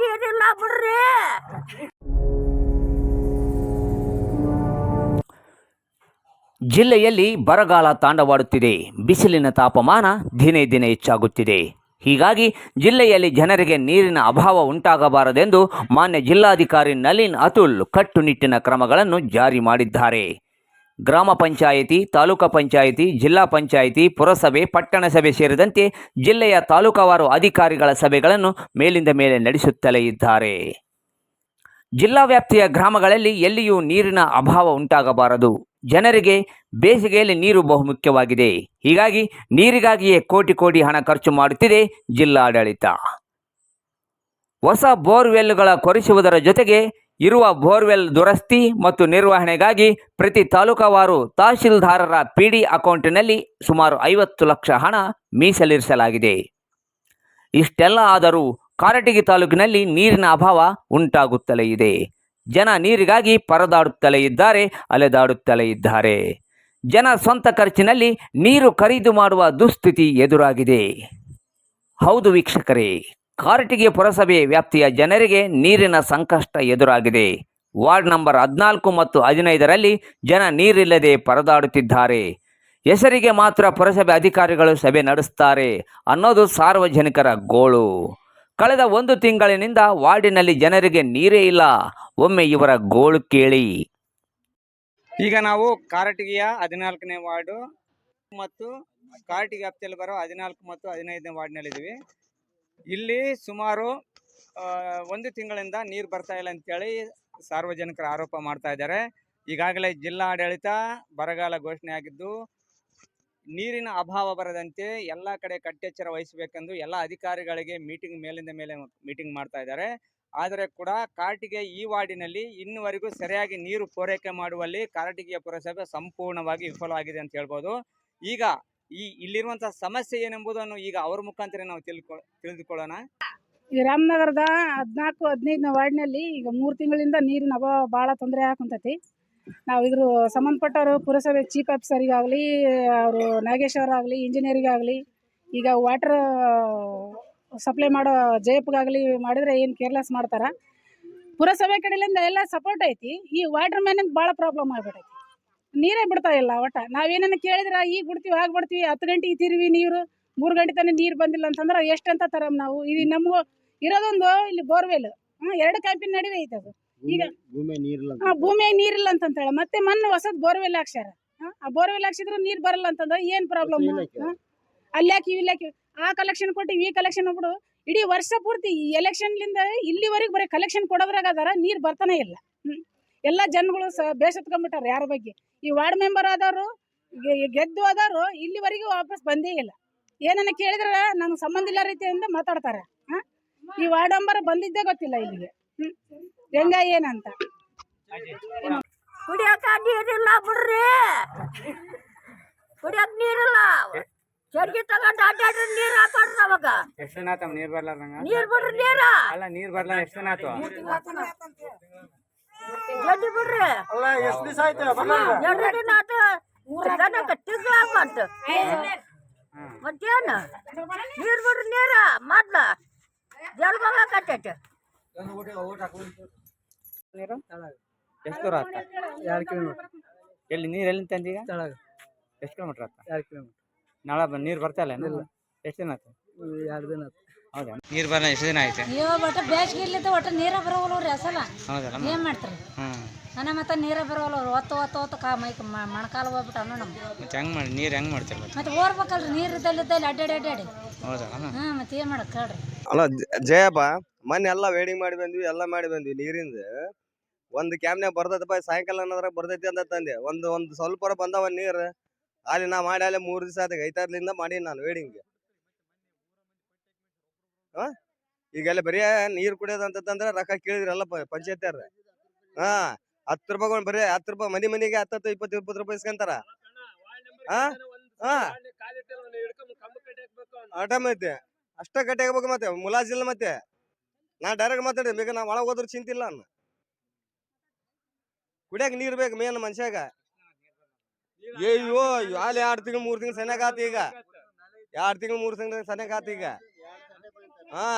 ನೀರಿಲ್ಲ ಜಿಲ್ಲೆಯಲ್ಲಿ ಬರಗಾಲ ತಾಂಡವಾಡುತ್ತಿದೆ. ಬಿಸಿಲಿನ ತಾಪಮಾನ ದಿನೇ ದಿನೇ ಹೆಚ್ಚಾಗುತ್ತಿದೆ. ಹೀಗಾಗಿ ಜಿಲ್ಲೆಯಲ್ಲಿ ಜನರಿಗೆ ನೀರಿನ ಅಭಾವ ಉಂಟಾಗಬಾರದೆಂದು ಮಾನ್ಯ ಜಿಲ್ಲಾಧಿಕಾರಿ ನಲಿನ್ ಅತುಲ್ ಕಟ್ಟುನಿಟ್ಟಿನ ಕ್ರಮಗಳನ್ನು ಜಾರಿ ಮಾಡಿದ್ದಾರೆ. ಗ್ರಾಮ ಪಂಚಾಯಿತಿ, ತಾಲೂಕು ಪಂಚಾಯಿತಿ, ಜಿಲ್ಲಾ ಪಂಚಾಯಿತಿ, ಪುರಸಭೆ, ಪಟ್ಟಣ ಸಭೆ ಸೇರಿದಂತೆ ಜಿಲ್ಲೆಯ ತಾಲೂಕಾವಾರು ಅಧಿಕಾರಿಗಳ ಸಭೆಗಳನ್ನು ಮೇಲಿಂದ ಮೇಲೆ ನಡೆಸುತ್ತಲೇ ಇದ್ದಾರೆ. ಜಿಲ್ಲಾ ವ್ಯಾಪ್ತಿಯ ಗ್ರಾಮಗಳಲ್ಲಿ ಎಲ್ಲಿಯೂ ನೀರಿನ ಅಭಾವ ಉಂಟಾಗಬಾರದು. ಜನರಿಗೆ ಬೇಸಿಗೆಯಲ್ಲಿ ನೀರು ಬಹುಮುಖ್ಯವಾಗಿದೆ. ಹೀಗಾಗಿ ನೀರಿಗಾಗಿಯೇ ಕೋಟಿ ಕೋಟಿ ಹಣ ಖರ್ಚು ಮಾಡುತ್ತಿದೆ ಜಿಲ್ಲಾಡಳಿತ. ಹೊಸ ಬೋರ್ವೆಲ್ಗಳ ಕೊರೆಸುವುದರ ಜೊತೆಗೆ ಇರುವ ಬೋರ್ವೆಲ್ ದುರಸ್ತಿ ಮತ್ತು ನಿರ್ವಹಣೆಗಾಗಿ ಪ್ರತಿ ತಾಲೂಕವಾರು ತಹಶೀಲ್ದಾರರ ಪಿಡಿ ಅಕೌಂಟಿನಲ್ಲಿ ಸುಮಾರು ಐವತ್ತು ಲಕ್ಷ ಹಣ ಮೀಸಲಿರಿಸಲಾಗಿದೆ. ಇಷ್ಟೆಲ್ಲ ಆದರೂ ಕಾರಟಗಿ ತಾಲೂಕಿನಲ್ಲಿ ನೀರಿನ ಅಭಾವ ಉಂಟಾಗುತ್ತಲೇ ಇದೆ. ಜನ ನೀರಿಗಾಗಿ ಪರದಾಡುತ್ತಲೇ ಇದ್ದಾರೆ, ಅಲೆದಾಡುತ್ತಲೇ ಇದ್ದಾರೆ. ಜನ ಸ್ವಂತ ಖರ್ಚಿನಲ್ಲಿ ನೀರು ಖರೀದಿ ಮಾಡುವ ದುಸ್ಥಿತಿ ಎದುರಾಗಿದೆ. ಹೌದು ವೀಕ್ಷಕರೇ. ಕಾರಟಗಿ ಪುರಸಭೆ ವ್ಯಾಪ್ತಿಯ ಜನರಿಗೆ ನೀರಿನ ಸಂಕಷ್ಟ ಎದುರಾಗಿದೆ. ವಾರ್ಡ್ ನಂಬರ್ ಹದಿನಾಲ್ಕು ಮತ್ತು ಹದಿನೈದರಲ್ಲಿ ಜನ ನೀರಿಲ್ಲದೆ ಪರದಾಡುತ್ತಿದ್ದಾರೆ. ಹೆಸರಿಗೆ ಮಾತ್ರ ಪುರಸಭೆ ಅಧಿಕಾರಿಗಳು ಸಭೆ ನಡೆಸ್ತಾರೆ ಅನ್ನೋದು ಸಾರ್ವಜನಿಕರ ಗೋಳು. ಕಳೆದ ಒಂದು ತಿಂಗಳಿನಿಂದ ವಾರ್ಡಿನಲ್ಲಿ ಜನರಿಗೆ ನೀರೇ ಇಲ್ಲ. ಒಮ್ಮೆ ಇವರ ಗೋಳು ಕೇಳಿ. ಈಗ ನಾವು ಕಾರಟಗಿಯ ಹದಿನಾಲ್ಕನೇ ವಾರ್ಡು ಮತ್ತು ಕಾರಟಗಿ ವ್ಯಾಪ್ತಿಯಲ್ಲಿ ಬರೋ ಹದಿನಾಲ್ಕು ಮತ್ತು ಹದಿನೈದನೇ ವಾರ್ಡ್ನಲ್ಲಿದ್ದೀವಿ. ಇಲ್ಲಿ ಸುಮಾರು ಒಂದು ತಿಂಗಳಿಂದ ನೀರು ಬರ್ತಾ ಇಲ್ಲ ಅಂತೇಳಿ ಸಾರ್ವಜನಿಕರು ಆರೋಪ ಮಾಡ್ತಾ ಇದ್ದಾರೆ. ಈಗಾಗಲೇ ಜಿಲ್ಲಾಡಳಿತ ಬರಗಾಲ ಘೋಷಣೆ ಆಗಿದ್ದು, ನೀರಿನ ಅಭಾವ ಬರದಂತೆ ಎಲ್ಲ ಕಡೆ ಕಟ್ಟೆಚ್ಚರ ವಹಿಸಬೇಕೆಂದು ಎಲ್ಲ ಅಧಿಕಾರಿಗಳಿಗೆ ಮೀಟಿಂಗ್ ಮೇಲಿಂದ ಮೇಲೆ ಮೀಟಿಂಗ್ ಮಾಡ್ತಾ ಇದ್ದಾರೆ. ಆದರೆ ಕೂಡ ಕಾರ್ಟಿಗೆ ಈ ವಾರ್ಡಿನಲ್ಲಿ ಇನ್ನುವರೆಗೂ ಸರಿಯಾಗಿ ನೀರು ಪೂರೈಕೆ ಮಾಡುವಲ್ಲಿ ಕಾರಟಗಿಯ ಪುರಸಭೆ ಸಂಪೂರ್ಣವಾಗಿ ವಿಫಲವಾಗಿದೆ ಅಂತ ಹೇಳ್ಬೋದು. ಈಗ ಈ ಇಲ್ಲಿರುವಂತಹ ಸಮಸ್ಯೆ ಏನೆಂಬುದನ್ನು ಈಗ ಅವ್ರ ಮುಖಾಂತರ ನಾವು ತಿಳಿದುಕೊಳ್ಳೋಣ. ಈ ರಾಮನಗರದ ಹದಿನಾಲ್ಕು, ಹದಿನೈದನೇ ವಾರ್ಡ್ನಲ್ಲಿ ಈಗ ಮೂರು ತಿಂಗಳಿಂದ ನೀರಿನ ಅಭಾವ ಭಾಳ ತೊಂದರೆ ಆಗುಂತೈತಿ ನಾವು ಇದ್ರ ಸಂಬಂಧಪಟ್ಟವರು ಪುರಸಭೆ ಚೀಫ್ ಆಫೀಸರಿಗಾಗಲಿ, ಅವರು ನಾಗೇಶ್ ಅವರಾಗಲಿ, ಇಂಜಿನಿಯರಿಗಾಗಲಿ, ಈಗ ವಾಟರ್ ಸಪ್ಲೈ ಮಾಡೋ ಜಯಪ್ಗಾಗಲಿ ಮಾಡಿದರೆ ಏನು ಕೇರ್ಲೆಸ್ ಮಾಡ್ತಾರೆ. ಪುರಸಭೆ ಕಡೆಯಿಂದ ಎಲ್ಲ ಸಪೋರ್ಟ್ ಐತಿ. ಈ ವಾಟರ್ ಮ್ಯಾನಿಂದ ಭಾಳ ಪ್ರಾಬ್ಲಮ್ ಆಗ್ಬಿಟ್ಟೈತಿ ನೀರೇ ಬಿಡ್ತಾ ಇಲ್ಲ ಒಟ್ಟ. ನಾವೇನೇನು ಕೇಳಿದ್ರೆ ಈಗ ಬಿಡ್ತೀವಿ ಆಗ ಬಿಡ್ತೀವಿ ಹತ್ತು ಗಂಟೆಗೆ ತಿರ್ವಿ ನೀರು ಮೂರು ಗಂಟೆ ತನಕ ನೀರು ಬಂದಿಲ್ಲ ಅಂತಂದ್ರೆ ಎಷ್ಟು ಅಂತ ತರಮ್ ನಾವು. ಇದು ನಮಗೂ ಇರೋದೊಂದು ಇಲ್ಲಿ ಬೋರ್ವೆಲ್. ಹ್ಞೂ ಎರಡು ಕ್ಯಾಂಪಿನ ನಡುವೆ ಐತೆ ಅದು. ಈಗ ಆ ಭೂಮಿಯಾಗ ನೀರಿಲ್ಲ ಅಂತಂತೇಳಿ ಮತ್ತೆ ಮೊನ್ನೆ ಹೊಸದ್ ಬೋರ್ವೆಲ್ ಹಾಕ್ಸ್ಯಾರ. ಹಾ, ಆ ಬೋರ್ವೆಲ್ ಹಾಕ್ಸಿದ್ರು ನೀರು ಬರಲ್ಲ ಅಂತಂದ್ರೆ ಏನು ಪ್ರಾಬ್ಲಮ್ ಅಲ್ಲಿ ಹಾಕಿ ಇಲ್ಲಿ ಹಾಕಿ ಆ ಕಲೆಕ್ಷನ್ ಕೊಟ್ಟಿವಿ ಈ ಕಲೆಕ್ಷನ್ ಬಿಡು. ಇಡೀ ವರ್ಷ ಪೂರ್ತಿ ಈ ಎಲೆಕ್ಷನ್ಲಿಂದ ಇಲ್ಲಿವರೆಗೆ ಬರೀ ಕಲೆಕ್ಷನ್ ಕೊಡೋದ್ರಾಗ ಅದಾರ ನೀರು ಬರ್ತಾನೆ ಇಲ್ಲ. ಹ್ಮ್. ಎಲ್ಲ ಜನಗಳು ಸ ಬೇಸತ್ಕೊಂಡ್ಬಿಟ್ಟಾರ ಯಾರ ಬಗ್ಗೆ. ಈ ವಾರ್ಡ್ ಮೆಂಬರ್ ಆದವರು ಗೆದ್ದು ಆದವರು ಇಲ್ಲಿವರೆಗೂ ವಾಪಸ್ ಬಂದೇ ಇಲ್ಲ. ಏನನ್ನ ಕೇಳಿದ್ರೆ ನಂಗೆ ಸಂಬಂಧ ಇಲ್ಲ ರೀತಿಯಿಂದ ಮಾತಾಡ್ತಾರೆ. ಹಾಂ? ಈ ವಾರ್ಡ್ ಮೆಂಬರ್ ಬಂದಿದ್ದೇ ಗೊತ್ತಿಲ್ಲ ಇಲ್ಲಿಗೆ. ಹ್ಞೂ ಹೆಂಗ ಏನಂತ ಕುಡಿಯಕ ನೀರಿಲ್ಲ ಬಿಡ್ರಿ. ಕುಡಿಯಕ್ ನೀರಿಲ್ಲ. ಚರ್ಗಿ ತಗೊಂಡ್ ಅಡ್ಡಾಡ್ರಿ ನೀರ್ ಹಾಕೊಂಡ್ರಿ ನಮಗ ಎಷ್ಟು ನೀರ್ ಬರ್ಲಾರ ನೀರು ಬಿಡ್ರಿ ನೀರ. ಅಲ್ಲ ನೀರು ಬರ್ಲ ಎಷ್ಟು ಜಲ್ದಿ ಬಿಡ್ರಿ. ಅಲ್ಲ ಎಷ್ಟು ದಿವಸ ಆಯ್ತು? ಎರಡು ದಿನ ಆತು. ಜನಕ್ಕೆ ತಿಂಗಳಾಗ್ಬಾರ್ದು ಮತ್ತೇನು? ನೀರು ಬಿಡ್ರಿ ನೀರ. ಮೊದ್ಲ. ಜಲ್ಬಾಗ ಕಟ್ಟೈತೆ ನೀರು ಎಷ್ಟು ದೂರ ಆತ? ಎರಡು ಕಿಲೋಮೀಟರ್. ಎಲ್ಲಿ ನೀರು ಎಲ್ಲಿ ತಂದೀಗ ಕೆಳಗೆ ಎಷ್ಟು ಕಿಲೋಮೀಟ್ರ್ ಆತ? ಎರಡು ಕಿಲೋಮೀಟ್ರ್. ನಾಳೆ ಬಂದು ನೀರು ಬರ್ತಾ ಇಲ್ಲ. ಎಷ್ಟು ದಿನ ಆತು? ಎರಡು ದಿನ ಆಯ್ತು ಹೌದಾ? ನೀರು ಬರಲ್ಲ ಎಷ್ಟು ದಿನ ಆಯ್ತು. ಅಯ್ಯೋ ಒಟ್ಟು ಬೇಸಿಗೆ ಇರ್ಲಿತ್ತ ಒಟ್ಟು ನೀರ ಬರೋವಲ್ರಿ ಅಸಲ ಹೌದಲ್ಲ ಏನ್ ಮಾಡ್ತಾರೆ? ಹ್ಞೂ ನನ್ನ ಮತ್ತೆ ನೀರ ಬರೋವಲ್ಲ ಹೊತ್ತು ಹೊತ್ತು ಹೊತ್ತು ಕಾ ಮೈಕ್ ಮಣಕಾಲ ಹೋಗ್ಬಿಟ್ಟು ಅಣ್ಣ ನಮ್ಗೆ. ಮತ್ತೆ ಹೆಂಗೆ ಮಾಡಿ ನೀರು ಹೆಂಗ್ ಮಾಡ್ತೀರಿ ಮತ್ತೆ ಮತ್ತೆ ಓಡ್ಬೇಕಲ್ರಿ ನೀರು ಇದ್ದಲ್ಲಿ ಇದ್ದಲ್ಲಿ ಅಡ್ಡಾಡಿ ಅಡ್ಡಾಡಿ ಹೌದಲ್ಲ ಮತ್ತೆ ಏನು ಮಾಡಕ್ ಹೇಳ್ರಿ? ಅಲ್ಲ ಜ- ಜಯಪ್ಪ ಮೊನ್ನೆ ಎಲ್ಲ ವೇಡಿಂಗ್ ಮಾಡಿ ಬಂದ್ವಿ ಎಲ್ಲ ಮಾಡಿ ಬಂದ್ವಿ ನೀರಿಂದ. ಒಂದು ಕ್ಯಾಮ್ನ್ಯಾಗ ಬರ್ತೈತಪ್ಪ ಸಾಯಂಕಾಲ ಅನ್ನೋದ್ರಾಗ ಬರ್ತೈತಿ ಅಂತ ತಂದೆ. ಒಂದು ಒಂದು ಸ್ವಲ್ಪ ಬಂದವ ನೀರು. ಅಲ್ಲಿ ನಾ ಮಾಡಿ ಅಲ್ಲಿ ಮೂರು ದಿವಸ ಐತಾರ್ಲಿಂದ ಮಾಡಿ ನಾನು ವೇಡಿಂಗ್. ಈಗೆಲ್ಲ ಬರೀ ನೀರು ಕುಡಿಯೋದಂತಂದ್ರೆ ರೊಕ್ಕ ಕೇಳಿದ್ರಲ್ಲ ಪಂಚಾಯತ್ಯಾರ ಹಾ ಹತ್ತು ರೂಪಾಯಿ ಬರೀ ಹತ್ತು ರೂಪಾಯಿ ಮನಿ ಮನಿಗೆ ಹತ್ತತ್ತು ಇಪ್ಪತ್ತು ಇಪ್ಪತ್ತು ರೂಪಾಯಿ ಇಸ್ಕೊಂತಾರ? ಹಾ ಹಾ ಆಟೋಮೈತೆ ಅಷ್ಟ ಕಟ್ಟಿ ಆಗ್ಬೇಕು ಮತ್ತೆ ಮುಲಾಜಿಲ್ಲ ಮತ್ತೆ. ನಾ ಡೈರೆಕ್ಟ್ ಮಾತಾಡಿ ಬೇಗ ನಾ ಒಳಗೆ ಹೋದ್ರ ಚಿಂತಿಲ್ಲ ಅನ್ನ. ಕುಡಿಯಕ್ ನೀರ್ ಬೇಕು ಮೇನ್ ಮನ್ಷ್ಯಾಗ. ಅಯ್ಯೋ ಅಲ್ಲಿ ಎರಡು ತಿಂಗಳು ಮೂರು ತಿಂಗಳು ಸನ್ಯಾಗ ಆತ ಈಗ. ಎರಡು ತಿಂಗಳು ಮೂರು ತಿಂಗಳು ಸನ್ಯಾಗ ಆತ ಈಗ. ಹಾ